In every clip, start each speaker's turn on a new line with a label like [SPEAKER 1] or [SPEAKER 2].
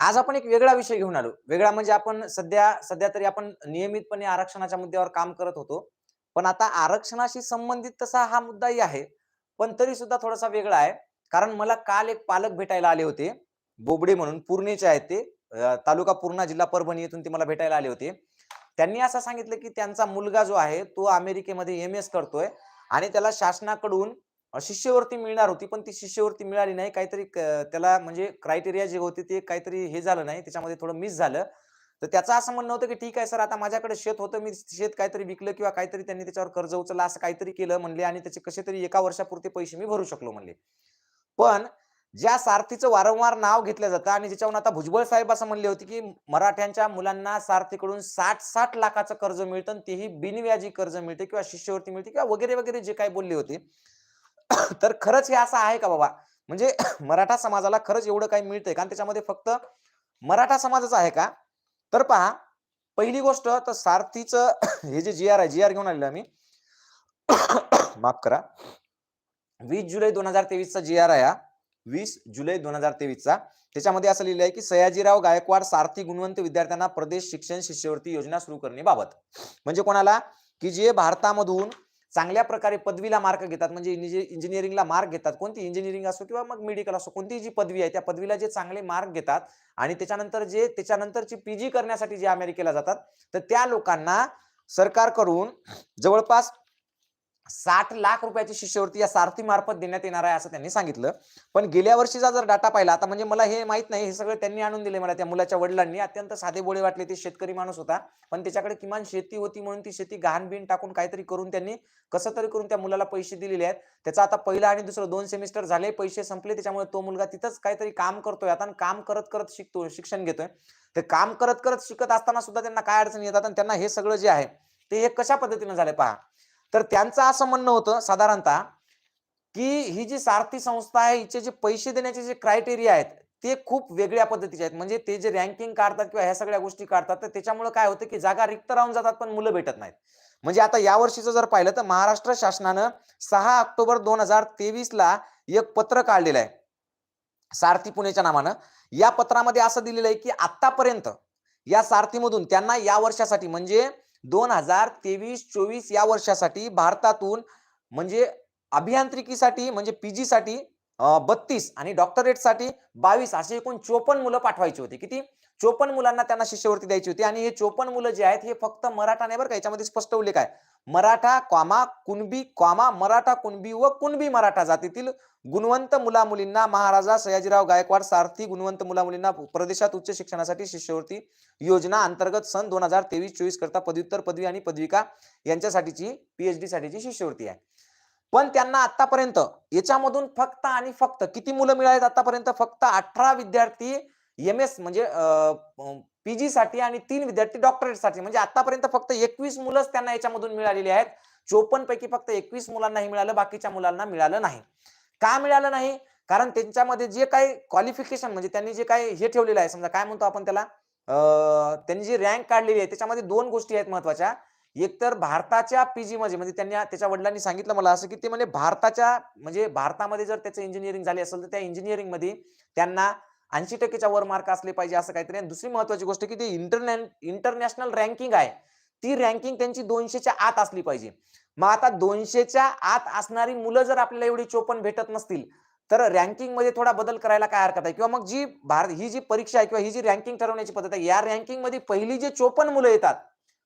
[SPEAKER 1] आज आपण एक वेगळा विषय घेऊन आलो. वेगळा म्हणजे आपण सध्या सध्या तरी आपण नियमितपणे आरक्षणाच्या मुद्द्यावर काम करत होतो. पण आता आरक्षणाशी संबंधित तसा हा मुद्दाही आहे. पण तरी सुद्धा थोडासा वेगळा आहे. कारण मला काल एक पालक भेटायला आले होते. बोबडे म्हणून पूर्णेचे आहेत ते तालुका पूर्णा जिल्हा परभणी येथून ते मला भेटायला आले होते. त्यांनी असं सांगितलं की त्यांचा मुलगा जो आहे तो अमेरिकेमध्ये एम एस करतोय आणि त्याला शासनाकडून शिष्यवृत्ती मिळणार होती पण ती शिष्यवृत्ती मिळाली नाही. काहीतरी त्याला म्हणजे क्रायटेरिया जे होते ते काहीतरी हे झालं नाही. त्याच्यामध्ये थोडं मिस झालं. तर त्याचं असं म्हणणं होतं की ठीक आहे सर आता माझ्याकडे शेत होतं. मी शेत काहीतरी विकलं किंवा काहीतरी त्यांनी त्याच्यावर कर्ज उचललं असं काहीतरी केलं म्हणले आणि त्याचे कसे तरी एका वर्षापुरते पैसे मी भरू शकलो म्हणले. पण ज्या सारथीचं वारंवार नाव घेतलं जातं आणि ज्याच्यावरून आता भुजबळ साहेब असं म्हणले होते की मराठ्यांच्या मुलांना सारथीकडून साठ साठ लाखाचं कर्ज मिळतं तेही बिनव्याजी कर्ज मिळते किंवा शिष्यवृत्ती मिळते किंवा वगैरे वगैरे जे काही बोलले होते. तर खरंच हे असं आहे का बाबा? म्हणजे मराठा समाजाला खरंच एवढं काही मिळतंय कारण त्याच्यामध्ये फक्त मराठा समाजच आहे का? तर पहा पहिली गोष्ट तर सारथीचं हे जे जी आर आहे जी आर घेऊन आलेलं आम्ही. माफ करा. वीस जुलै दोन हजार तेवीसचा जी आर आहे हा. वीस जुलै दोन हजार तेवीसचा त्याच्यामध्ये असं लिहिलं आहे की सयाजीराव गायकवाड सारथी गुणवंत विद्यार्थ्यांना प्रदेश शिक्षण शिष्यवृत्ती योजना सुरू करण्याबाबत. म्हणजे कोणाला? की जे भारतामधून चांगल्या प्रकारे पदवीला मार्क घेतात म्हणजे इंजिनिअरिंगला मार्क घेतात. कोणती इंजिनिअरिंग असो किंवा मग मेडिकल असो कोणती जी पदवी आहे त्या पदवीला जे चांगले मार्क घेतात आणि त्याच्यानंतर जे त्याच्यानंतरची पीजी करण्यासाठी जे अमेरिकेला जातात तर त्या लोकांना सरकारकडून जवळपास साठ लाख रुपयाची शिष्यवृत्ती या सारथी मार्फत देण्यात येणार आहे असं त्यांनी सांगितलं. पण गेल्या वर्षीचा जर डाटा पाहिला आता म्हणजे मला हे माहीत नाही हे सगळं त्यांनी आणून दिले मला त्या मुलाच्या वडिलांनी. अत्यंत साधे बोळे वाटले ते शेतकरी माणूस होता. पण त्याच्याकडे किमान शेती होती म्हणून ती शेती गहाण बिन टाकून काहीतरी करून त्यांनी कसं तरी करून त्या मुलाला पैसे दिलेले आहेत. त्याचा आता पहिला आणि दुसरं दोन सेमिस्टर झाले पैसे संपले त्याच्यामुळे तो मुलगा तिथंच काहीतरी काम करतोय. आता आणि काम करत करत शिकतो शिक्षण घेतोय. ते काम करत करत शिकत असताना सुद्धा त्यांना काय अडचणी येतात? आणि त्यांना हे सगळं जे आहे ते हे कशा पद्धतीनं झाले पहा. तर त्यांचं असं म्हणणं होतं साधारणतः की ही जी सारथी संस्था आहे हिचे जे पैसे देण्याचे जे क्रायटेरिया आहेत ते खूप वेगळ्या पद्धतीचे आहेत. म्हणजे ते जे रँकिंग काढतात किंवा ह्या सगळ्या गोष्टी काढतात तर त्याच्यामुळे काय होतं की जागा रिक्त राहून जातात पण मुलं भेटत नाहीत. म्हणजे आता या वर्षीचं जर पाहिलं तर महाराष्ट्र शासनानं सहा ऑक्टोबर दोन हजार तेवीस ला एक पत्र काढलेलं आहे. सारथी पुणेच्या नावानं या पत्रामध्ये असं दिलेलं आहे की आतापर्यंत या सारथीमधून त्यांना या वर्षासाठी म्हणजे दोन हजार तेवीस चोवीस या वर्षासाठी भारतातून म्हणजे अभियांत्रिकीसाठी म्हणजे पीजीसाठी बत्तीस आणि डॉक्टरेटसाठी बावीस असे एकूण चोपन्न मुलं पाठवायची होती. किती? चोपन्न मुलांना त्यांना शिष्यवृत्ती द्यायची होती. आणि हे चोपन्न मुलं जे आहेत हे फक्त मराठा नाही बरं का याच्यामध्ये स्पष्ट उल्लेख आहे. मराठा क्वामा कुणबी क्वामा मराठा कुणबी व कुणबी मराठा जातीतील गुणवंत मुला मुलींना महाराजा सयाजीराव गायकवाड सारथी गुणवंत मुला मुलींना प्रदेशात उच्च शिक्षणासाठी शिष्यवृत्ती योजना अंतर्गत सन दोन हजार तेवीस चोवीस करता पदव्युत्तर पदवी आणि पदविका यांच्यासाठीची पीएचडी साठीची शिष्यवृत्ती आहे. पण त्यांना आतापर्यंत याच्यामधून फक्त आणि फक्त किती मुलं मिळालेत आतापर्यंत? फक्त अठरा विद्यार्थी एम एस म्हणजे पीजी साठी आणि तीन विद्यार्थी डॉक्टरेटसाठी. म्हणजे आतापर्यंत फक्त एकवीस मुलंच त्यांना याच्यामधून मिळालेली आहेत. चोपन्न पैकी फक्त एकवीस मुलांनाही मिळालं बाकीच्या मुलांना मिळालं नाही. का मिळालं नाही? कारण त्यांच्यामध्ये जे काही क्वालिफिकेशन म्हणजे त्यांनी जे काही हे ठेवलेलं आहे समजा काय म्हणतो आपण त्याला? त्यांनी जी रँक काढलेली आहे त्याच्यामध्ये दोन गोष्टी आहेत महत्त्वाच्या एक तर भारताच्या पीजी मध्ये म्हणजे त्यांनी त्याच्या वडिलांनी सांगितलं मला असं की ते म्हणजे भारताच्या म्हणजे भारतामध्ये जर त्याचं इंजिनिअरिंग झाली असेल तर त्या इंजिनिअरिंगमध्ये त्यांना ऐंशी टक्केच्या वर मार्क असले पाहिजे असं काहीतरी. आणि दुसरी महत्वाची गोष्ट की ती इंटरनॅ इंटरनॅशनल रँकिंग आहे. ती रँकिंग त्यांची दोनशेच्या आत असली पाहिजे. मग आता दोनशेच्या आत असणारी मुलं जर आपल्याला एवढी चोपन भेटत नसतील तर रँकिंगमध्ये थोडा बदल करायला काय हरकत आहे? किंवा मग जी भारत ही जी परीक्षा आहे किंवा ही जी रँकिंग ठरवण्याची पद्धत आहे या रँकिंगमध्ये पहिली जे चोपन मुलं येतात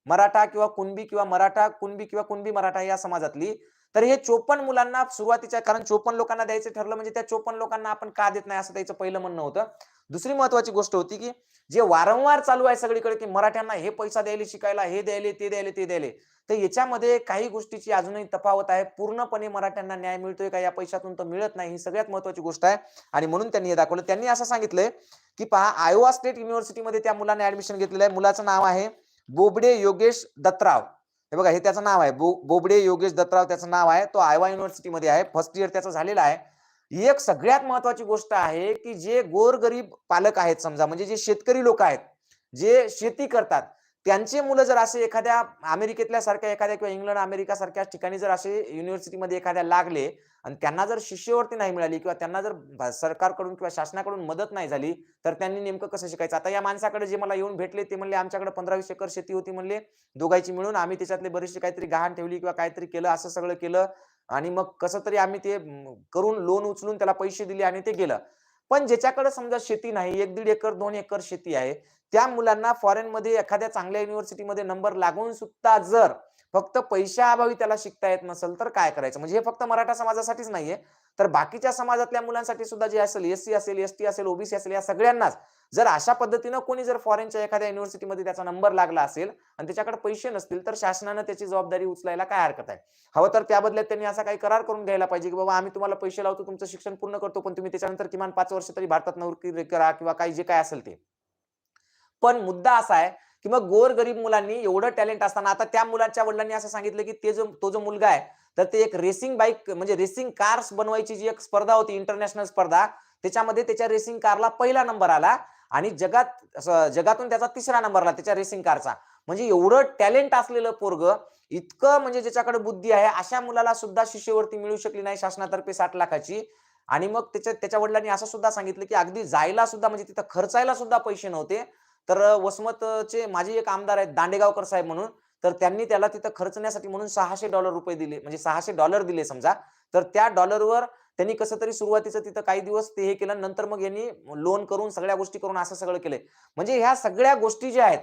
[SPEAKER 1] मराठा किंवा कुणबी किंवा मराठा कुणबी किंवा कुणबी मराठा या समाजातली. तर हे चोपन्न मुलांना सुरुवातीच्या कारण चोपन्न लोकांना द्यायचं ठरलं म्हणजे त्या चोपन्न लोकांना आपण का देत नाही असं त्याचं पहिलं म्हणणं होतं. दुसरी महत्वाची गोष्ट होती की जे वारंवार चालू आहे सगळीकडे की मराठ्यांना हे पैसा द्यायला शिकायला हे द्यायले ते द्यायले ते द्यायले. तर याच्यामध्ये काही गोष्टीची अजूनही तफावत आहे. पूर्णपणे मराठ्यांना न्याय मिळतोय का? या पैशातून तर मिळत नाही. ही सगळ्यात महत्वाची गोष्ट आहे. आणि म्हणून त्यांनी हे दाखवलं. त्यांनी असं सांगितलंय की पहा आयोवा स्टेट युनिव्हर्सिटीमध्ये त्या मुलाने ऍडमिशन घेतलेलं आहे. मुलाचं नाव आहे बोबडे योगेश दत्तराव हे बघा हे त्याचं नाव आहे. बो बोबडे योगेश दत्तराव त्याचं नाव आहे. तो आयवा युनिव्हर्सिटीमध्ये आहे. फर्स्ट इयर त्याचं झालेलं आहे. एक सगळ्यात महत्वाची गोष्ट आहे की जे गोरगरीब पालक आहेत समजा म्हणजे जे शेतकरी लोक आहेत जे शेती करतात त्यांचे मुलं जर असे एखाद्या अमेरिकेतल्या सारख्या एखाद्या किंवा इंग्लंड अमेरिका सारख्या ठिकाणी जर असे युनिव्हर्सिटीमध्ये एखाद्या लागले आणि त्यांना जर शिष्यवृत्ती नाही मिळाली किंवा त्यांना जर सरकारकडून किंवा शासनाकडून मदत नाही झाली तर त्यांनी नेमकं कसं शिकायचं? आता या माणसाकडे जे मला येऊन भेटले ते म्हणले आमच्याकडे पंधरा वीस एकर शेती होती म्हणले दोघांची मिळून आम्ही त्याच्यातले बरेचसे काहीतरी गहाण ठेवली किंवा काहीतरी केलं असं सगळं केलं आणि मग कसं तरी आम्ही ते करून लोन उचलून त्याला पैसे दिले आणि ते गेलं. पण ज्याच्याकडे समजा शेती नाही एक दीड एकर दोन एकर शेती आहे त्या मुलांना फॉरेन मध्ये एखाद्या चांगल्या युनिव्हर्सिटीमध्ये नंबर लागून सुद्धा जर फक्त पैशाअभावी त्याला शिकता येत नसेल तर काय करायचं? म्हणजे हे फक्त मराठा समाजासाठीच नाहीये. तर बाकीच्या समाजातल्या मुलांसाठी सुद्धा जे असेल एससी असेल एस टी असेल ओबीसी असेल या सगळ्यांनाच जर अशा पद्धतीनं कोणी जर फॉरेनच्या एखाद्या युनिव्हर्सिटीमध्ये त्याचा नंबर लागला असेल आणि त्याच्याकडे पैसे नसतील तर शासनानं त्याची जबाबदारी उचलायला काय हरकत आहे? हवं तर त्या बदल्यात त्यांनी असा काही करार करून घ्यायला पाहिजे की बाबा आम्ही तुम्हाला पैसे लावतो तुमचं शिक्षण पूर्ण करतो पण तुम्ही त्याच्यानंतर किमान पाच वर्ष तरी भारतात नोकरी करा किंवा काही जे काय असेल ते. पण मुद्दा असा आहे की मग गोरगरीब मुलांनी एवढं टॅलेंट असताना आता त्या मुलांच्या वडिलांनी असं सांगितलं की ते जो तो जो मुलगा आहे तर ते एक रेसिंग बाईक म्हणजे रेसिंग कार्स बनवायची जी एक स्पर्धा होती इंटरनॅशनल स्पर्धा त्याच्यामध्ये त्याच्या रेसिंग कारला पहिला नंबर आला आणि जगात जगातून त्याचा तिसरा नंबर आला त्याच्या रेसिंग कारचा म्हणजे एवढं टॅलेंट असलेलं पोरग इतकं म्हणजे ज्याच्याकडे बुद्धी आहे अशा मुलाला सुद्धा शिष्यवृत्ती मिळू शकली नाही शासनातर्फे साठ लाखाची. आणि मग त्याच्या त्याच्या वडिलांनी असं सुद्धा सांगितलं की अगदी जायला सुद्धा म्हणजे तिथं खर्चायला सुद्धा पैसे नव्हते. तर वसमतचे माझे एक आमदार आहेत दांडेगावकर साहेब म्हणून तर त्यांनी त्याला तिथं खर्चण्यासाठी म्हणून सहाशे डॉलर रुपये दिले म्हणजे सहाशे डॉलर दिले समजा. तर त्या डॉलरवर त्यांनी कसं तरी सुरुवातीचं तिथं काही दिवस ते हे केलं नंतर मग यांनी लोन करून सगळ्या गोष्टी करून असं सगळं केलंय. म्हणजे ह्या सगळ्या गोष्टी ज्या आहेत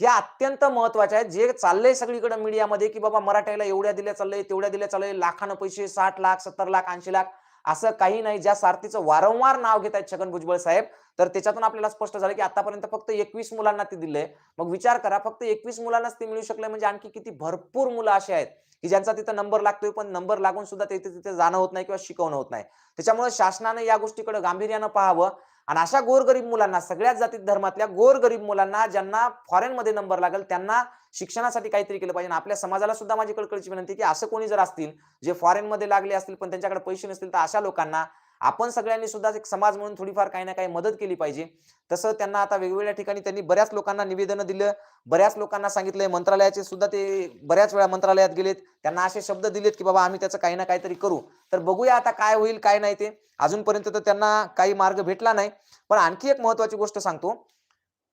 [SPEAKER 1] ह्या अत्यंत महत्त्वाच्या आहेत. जे चाललंय सगळीकडे मीडियामध्ये की बाबा मराठ्याला एवढ्या दिल्या चाललंय तेवढ्या दिल्या चाललंय लाखानं पैसे साठ लाख सत्तर लाख ऐंशी लाख असं काही नाही ज्या सारथीचं वारंवार नाव घेत आहेत छगन भुजबळ साहेब तर त्याच्यातून आपल्याला स्पष्ट झालं की आतापर्यंत फक्त एकवीस मुलांना ते दिलंय. मग विचार करा फक्त एकवीस मुलांनाच ते मिळू शकले म्हणजे आणखी किती भरपूर मुलं अशी आहेत की ज्यांचा तिथं नंबर लागतोय पण नंबर लागून सुद्धा तिथे तिथे जाणं होत नाही किंवा शिकवणं होत नाही. त्याच्यामुळे शासनानं या गोष्टीकडे गांभीर्यानं पाहावं. आणि अशा गोरगरीब मुलांना सगळ्याच जाती धर्मातल्या गोरगरीब मुलांना ज्यांना फॉरेनमध्ये नंबर लागेल त्यांना शिक्षणासाठी काहीतरी केलं पाहिजे. आपल्या समाजाला सुद्धा माझी कळकळीची विनंती की असं कोणी जर असतील जे फॉरेनमध्ये लागले असतील पण त्यांच्याकडे पैसे नसतील तर अशा लोकांना आपण सगळ्यांनी सुद्धा एक समाज म्हणून थोडीफार काही ना काही मदत केली पाहिजे. तसं त्यांना आता वेगवेगळ्या ठिकाणी त्यांनी बऱ्याच लोकांना निवेदन दिलं. बऱ्याच लोकांना सांगितलंय मंत्रालयाचे सुद्धा ते बऱ्याच वेळा मंत्रालयात गेलेत. त्यांना असे शब्द दिलेत की बाबा आम्ही त्याचं काही ना काहीतरी करू. तर बघूया आता काय होईल काय नाही ते. अजूनपर्यंत तर त्यांना काही मार्ग भेटला नाही. पण आणखी एक महत्वाची गोष्ट सांगतो.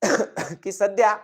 [SPEAKER 1] की सध्या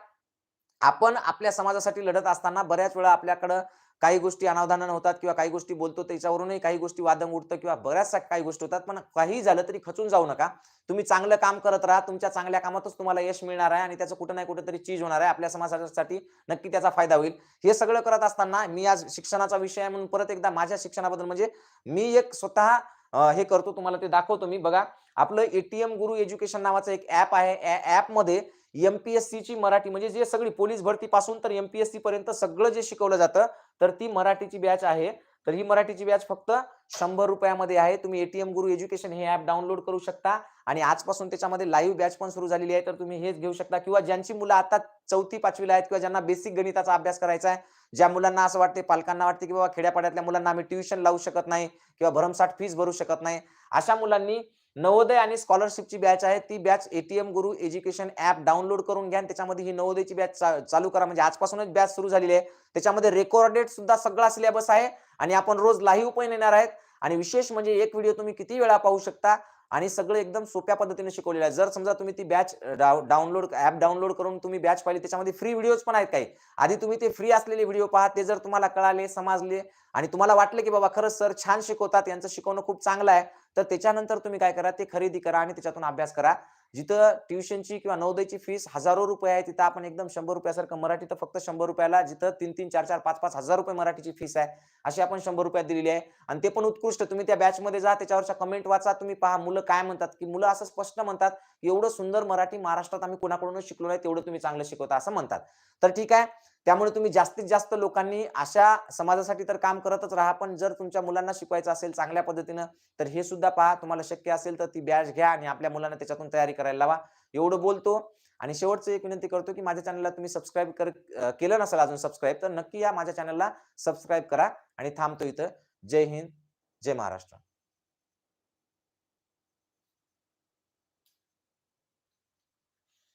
[SPEAKER 1] आपण आपल्या समाजासाठी लढत असताना बऱ्याच वेळा आपल्याकडं काही गोष्टी अनावधानानं होतात किंवा काही गोष्टी बोलतो त्याच्यावरूनही काही गोष्टी वादंग उठतं किंवा बऱ्याचशा काही गोष्टी होतात पण काही झालं तरी खचून जाऊ नका. तुम्ही चांगलं काम करत राहा तुमच्या चांगल्या कामातच तुम्हाला यश मिळणार आहे आणि त्याचं कुठं नाही कुठंतरी चीज होणार आहे आपल्या समाजासाठी नक्की त्याचा फायदा होईल. हे सगळं करत असताना मी आज शिक्षणाचा विषय आहे म्हणून परत एकदा माझ्या शिक्षणाबद्दल म्हणजे मी एक स्वतः हे करतो तुम्हाला ते दाखवतो मी. बघा आपलं एटीएम गुरु एज्युकेशन नावाचं एक ऍप आहे. ऍपमध्ये एमपीएससी ची मराठी म्हणजे जे सगळी पोलीस भरती पासून तर एमपीएससी पर्यंत सगळं जे शिकवलं जातं तर ती मराठीची बॅच आहे. तर ही मराठीची बॅच फक्त शंभर रुपयामध्ये आहे. तुम्ही एटीएम गुरु एज्युकेशन हे ऍप डाउनलोड करू शकता. आणि आजपासून त्याच्यामध्ये लाईव्ह बॅच पण सुरू झालेली आहे. तर तुम्ही हेच घेऊ शकता. किंवा ज्यांची मुलं आता चौथी पाचवीला आहेत किंवा ज्यांना बेसिक गणिताचा अभ्यास करायचा आहे ज्या मुलांना असं वाटते पालकांना वाटते की बाबा खेड्यापाड्यातल्या मुलांना आम्ही ट्युशन लावू शकत नाही किंवा भरमसाठ फीस भरू शकत नाही अशा मुलांनी नवोदय आणि स्कॉलरशिपची बॅच आहे. ती batch ATM Guru education app download करून घ्या आणि त्याच्यामध्ये ही नवोदयची बॅच चालू करा. म्हणजे आजपासूनच बॅच सुरू झालेली आहे. त्याच्यामध्ये रेकॉर्डेड सुद्धा सगळा सिलेबस आहे आणि आपण रोज लाईव्ह पण येणार आहेत. आणि विशेष म्हणजे एक व्हिडिओ तुम्ही किती वेळा पाहू शकता आणि सगळं एकदम सोप्या पद्धतीने शिकवलेलं आहे. जर समजा तुम्ही ती बॅच डाउनलोड ऍप डाउनलोड करून तुम्ही बॅच पाहिली त्याच्यामध्ये फ्री व्हिडिओज पण आहेत काही. आधी तुम्ही ते फ्री असलेले व्हिडिओ पहा ते जर तुम्हाला कळाले समजले आणि तुम्हाला वाटले की बाबा खरंच सर छान शिकवतात यांचं शिकवणं खूप चांगलं आहे. तर त्याच्यानंतर तुम्ही काय करा ते खरेदी करा आणि त्याच्यातून अभ्यास करा. जिथं ट्युशनची किंवा नवोदयची फीस हजारो रुपये आहे तिथं आपण एकदम शंभर रुपयासारखं मराठी तर फक्त शंभर रुपयाला जिथं तीन तीन चार चार पाच पाच हजार रुपये मराठीची फीस आहे अशी आपण शंभर रुपयात दिलेली आहे. आणि ते पण उत्कृष्ट तुम्ही त्या बॅच मध्ये जा त्याच्यावरच्या कमेंट वाचा तुम्ही पहा मुलं काय म्हणतात की मुलं असं स्पष्ट म्हणतात की एवढं सुंदर मराठी महाराष्ट्रात आम्ही कोणाकडूनच शिकलो नाही तेवढं तुम्ही चांगलं शिकवता असं म्हणतात. तर ठीक आहे त्यामुळे तुम्ही जास्तीत जास्त लोकांनी अशा समाजासाठी तर काम करतच राहा पण जर तुमच्या मुलांना शिकवायचं असेल चांगल्या पद्धतीनं तर हे सुद्धा पहा तुम्हाला शक्य असेल तर ती बॅच घ्या आणि आपल्या मुलांना त्याच्यातून तयारी करायला लावा. एवढं बोलतो आणि शेवटचं एक विनंती करतो की माझ्या चॅनलला तुम्ही सबस्क्राईब कर केलं नसेल अजून सबस्क्राईब तर नक्की या माझ्या चॅनलला सबस्क्राईब करा आणि थांबतो इथं. जय हिंद जय महाराष्ट्र.